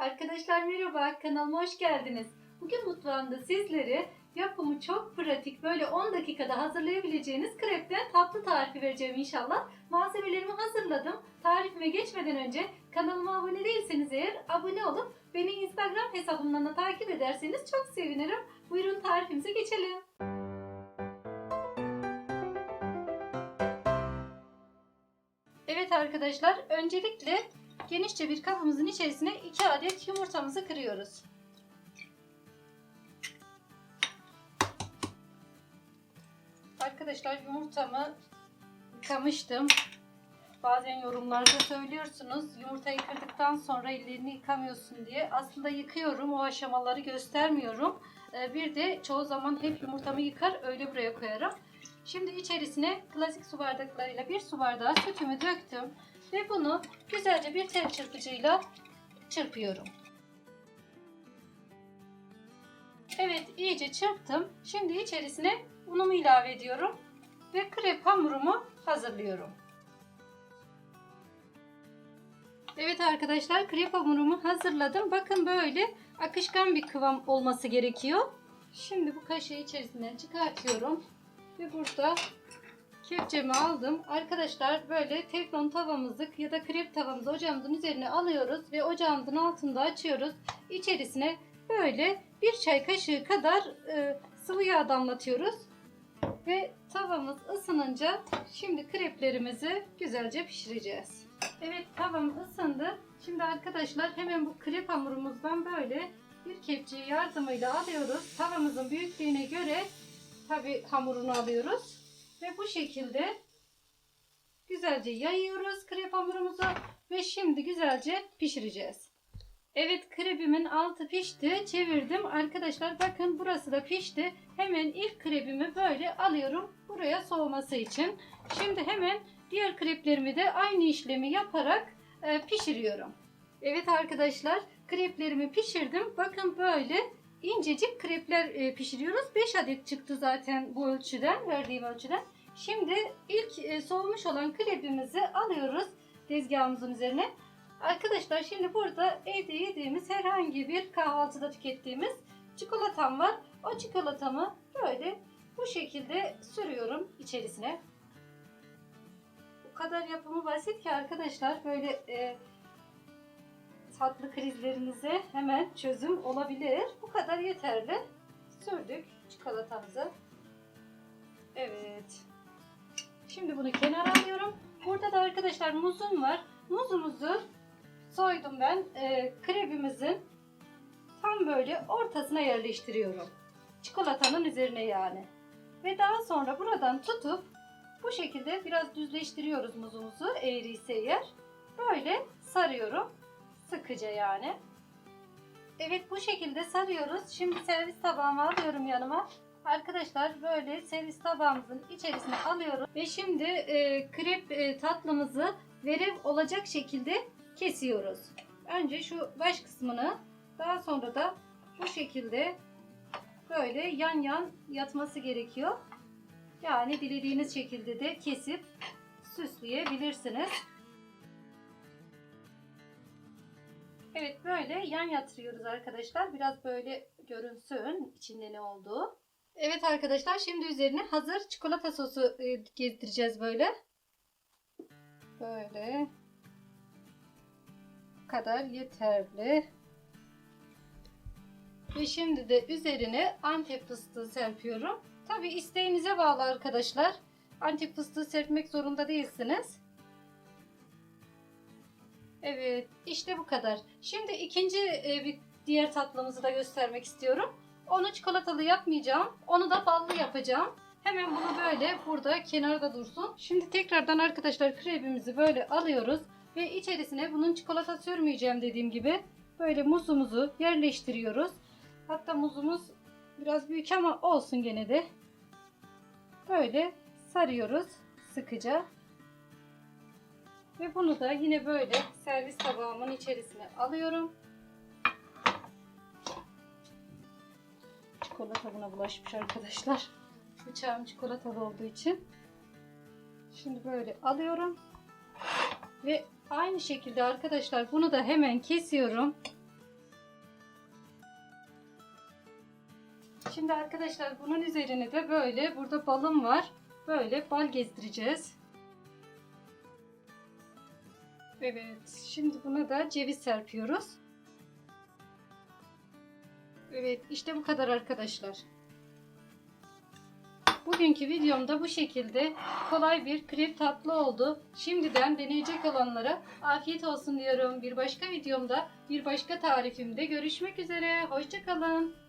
Arkadaşlar merhaba, kanalıma hoş geldiniz. Bugün mutfağımda sizlere yapımı çok pratik, böyle 10 dakikada hazırlayabileceğiniz krepten tatlı tarifi vereceğim inşallah. Malzemelerimi hazırladım. Tarifime geçmeden önce kanalıma abone değilseniz eğer abone olup beni Instagram hesabımdan da takip ederseniz çok sevinirim. Buyurun tarifimize geçelim. Evet arkadaşlar, öncelikle genişçe bir kabımızın içerisine 2 adet yumurtamızı kırıyoruz. Arkadaşlar yumurtamı yıkamıştım. Bazen yorumlarda söylüyorsunuz yumurtayı kırdıktan sonra ellerini yıkamıyorsun diye. Aslında yıkıyorum o aşamaları göstermiyorum. Ee, Bir de çoğu zaman hep yumurtamı yıkar öyle buraya koyarım. Şimdi içerisine klasik su bardaklarıyla bir su bardağı sütümü döktüm. Ve bunu güzelce bir tel çırpıcıyla çırpıyorum. Evet iyice çırptım. Şimdi içerisine unumu ilave ediyorum. Ve krep hamurumu hazırlıyorum. Evet arkadaşlar krep hamurumu hazırladım. Bakın böyle akışkan bir kıvam olması gerekiyor. Şimdi bu kaşığı içerisinden çıkartıyorum. Ve burada kepçemi aldım. Arkadaşlar böyle teflon tavamızı ya da krep tavamızı ocağımızın üzerine alıyoruz ve ocağımızın altında açıyoruz. İçerisine böyle bir çay kaşığı kadar e, sıvı yağ damlatıyoruz. Ve tavamız ısınınca şimdi kreplerimizi güzelce pişireceğiz. Evet tavam ısındı. Şimdi arkadaşlar hemen bu krep hamurumuzdan böyle bir kepçe yardımıyla alıyoruz. Tavamızın büyüklüğüne göre tabi hamurunu alıyoruz. Ve bu şekilde güzelce yayıyoruz krep hamurumuzu ve şimdi güzelce pişireceğiz. Evet krebimin altı pişti. Çevirdim. Arkadaşlar bakın burası da pişti. Hemen ilk krebimi böyle alıyorum buraya soğuması için. Şimdi hemen diğer kreplerimi de aynı işlemi yaparak e, pişiriyorum. Evet arkadaşlar kreplerimi pişirdim. Bakın böyle incecik krepler e, pişiriyoruz. 5 adet çıktı zaten bu ölçüden, verdiğim ölçüden. Şimdi ilk e, soğumuş olan krepimizi alıyoruz tezgahımızın üzerine. Arkadaşlar şimdi burada evde yediğimiz herhangi bir kahvaltıda tükettiğimiz çikolatam var. O çikolatamı böyle bu şekilde sürüyorum içerisine. Bu kadar yapımı basit ki arkadaşlar böyle e, tatlı krizlerinize hemen çözüm olabilir. Bu kadar yeterli. Sürdük çikolatamızı. Evet. Şimdi bunu kenara alıyorum. Burada da arkadaşlar muzum var. Muzumuzu soydum ben. E, krebimizin tam böyle ortasına yerleştiriyorum. Çikolatanın üzerine yani. Ve daha sonra buradan tutup bu şekilde biraz düzleştiriyoruz muzumuzu eğri ise eğer. Böyle sarıyorum. Sıkıca yani. Evet bu şekilde sarıyoruz. Şimdi servis tabağımı alıyorum yanıma. Arkadaşlar böyle servis tabağımızın içerisine alıyoruz. Ve şimdi e, krep e, tatlımızı verev olacak şekilde kesiyoruz. Önce şu baş kısmını daha sonra da bu şekilde böyle yan yan yatması gerekiyor. Yani dilediğiniz şekilde de kesip süsleyebilirsiniz. Evet böyle yan yatırıyoruz arkadaşlar. Biraz böyle görünsün içinde ne olduğu. Evet arkadaşlar şimdi üzerine hazır çikolata sosu e, gezdireceğiz böyle. Böyle. Bu kadar yeterli. Ve şimdi de üzerine antep fıstığı serpiyorum. Tabi isteğinize bağlı arkadaşlar. Antep fıstığı serpmek zorunda değilsiniz. Evet işte bu kadar. Şimdi ikinci e, bir diğer tatlımızı da göstermek istiyorum. Onu çikolatalı yapmayacağım. Onu da ballı yapacağım. Hemen bunu böyle burada kenarda dursun. Şimdi tekrardan arkadaşlar krebimizi böyle alıyoruz. Ve içerisine bunun çikolata sürmeyeceğim dediğim gibi. Böyle muzumuzu yerleştiriyoruz. Hatta muzumuz biraz büyük ama olsun gene de. Böyle sarıyoruz sıkıca. Ve bunu da yine böyle servis tabağımın içerisine alıyorum. Çikolata buna bulaşmış arkadaşlar. Bıçağım çikolatalı olduğu için. Şimdi böyle alıyorum. Ve aynı şekilde arkadaşlar bunu da hemen kesiyorum. Şimdi arkadaşlar bunun üzerine de böyle burada balım var. Böyle bal gezdireceğiz. Evet. Şimdi buna da ceviz serpiyoruz. Evet. işte bu kadar arkadaşlar. Bugünkü videomda bu şekilde kolay bir krep tatlı oldu. Şimdiden deneyecek olanlara afiyet olsun diyorum. Bir başka videomda, bir başka tarifimde görüşmek üzere. Hoşçakalın.